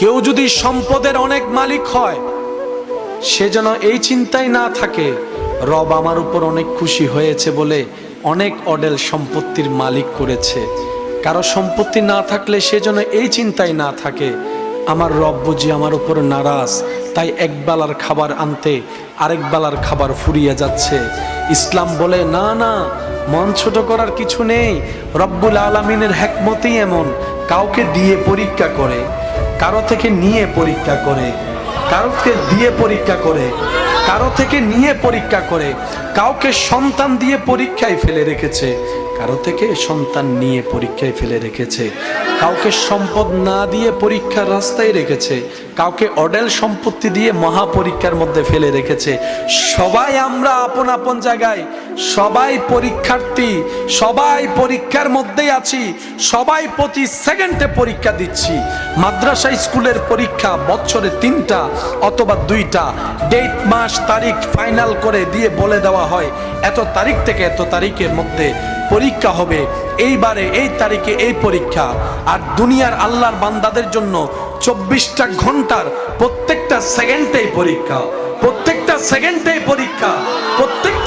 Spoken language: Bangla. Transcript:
কেউ যদি সম্পদের অনেক মালিক হয়, সে যেন এই চিন্তায় না থাকে, রব আমার উপর অনেক খুশি হয়েছে বলে অনেক অডেল সম্পত্তির মালিক করেছে। কারও সম্পত্তি না থাকলে সে যেন এই চিন্তায় না থাকে, আমার রব বুঝি আমার উপর নারাজ, তাই এক বেলার খাবার আনতে আরেক বেলার খাবার ফুরিয়ে যাচ্ছে। ইসলাম বলে, না না, মন ছোট করার কিছু নেই, রব্বুল আলমিনের হ্যাকমতেই এমন, কাউকে দিয়ে পরীক্ষা করে। কারও থেকে নিয়ে পরীক্ষা করে কারোকে দিয়ে পরীক্ষা করে কারও থেকে নিয়ে পরীক্ষা করে কাউকে সন্তান দিয়ে পরীক্ষায় ফেলে রেখেছে, কারও থেকে সন্তান নিয়ে পরীক্ষায় ফেলে রেখেছে। কাউকে সম্পদ না দিয়ে পরীক্ষার রাস্তায় রেখেছে, কাউকে অডেল সম্পত্তি দিয়ে মহা পরীক্ষার মধ্যে ফেলে রেখেছে। সবাই আমরা আপন আপন জায়গায়, সবাই পরীক্ষার্থী, সবাই পরীক্ষার মধ্যেই আছি, সবাই প্রতি সেকেন্ডে পরীক্ষা দিচ্ছি। মাদ্রাসা স্কুলের পরীক্ষা বছরে তিনটা অথবা দুইটা, ডেট, মাস, তারিখ ফাইনাল করে দিয়ে বলে দেওয়া হয়, এত তারিখ থেকে এত তারিখের মধ্যে পরীক্ষা হবে, এইবারে এই তারিখে এই পরীক্ষা। আর দুনিয়ার আল্লাহর বান্দাদের জন্য চব্বিশটা ঘণ্টার প্রত্যেকটা সেকেন্ডেই পরীক্ষা, প্রত্যেকটা সেকেন্ডেই পরীক্ষা, প্রত্যেকটা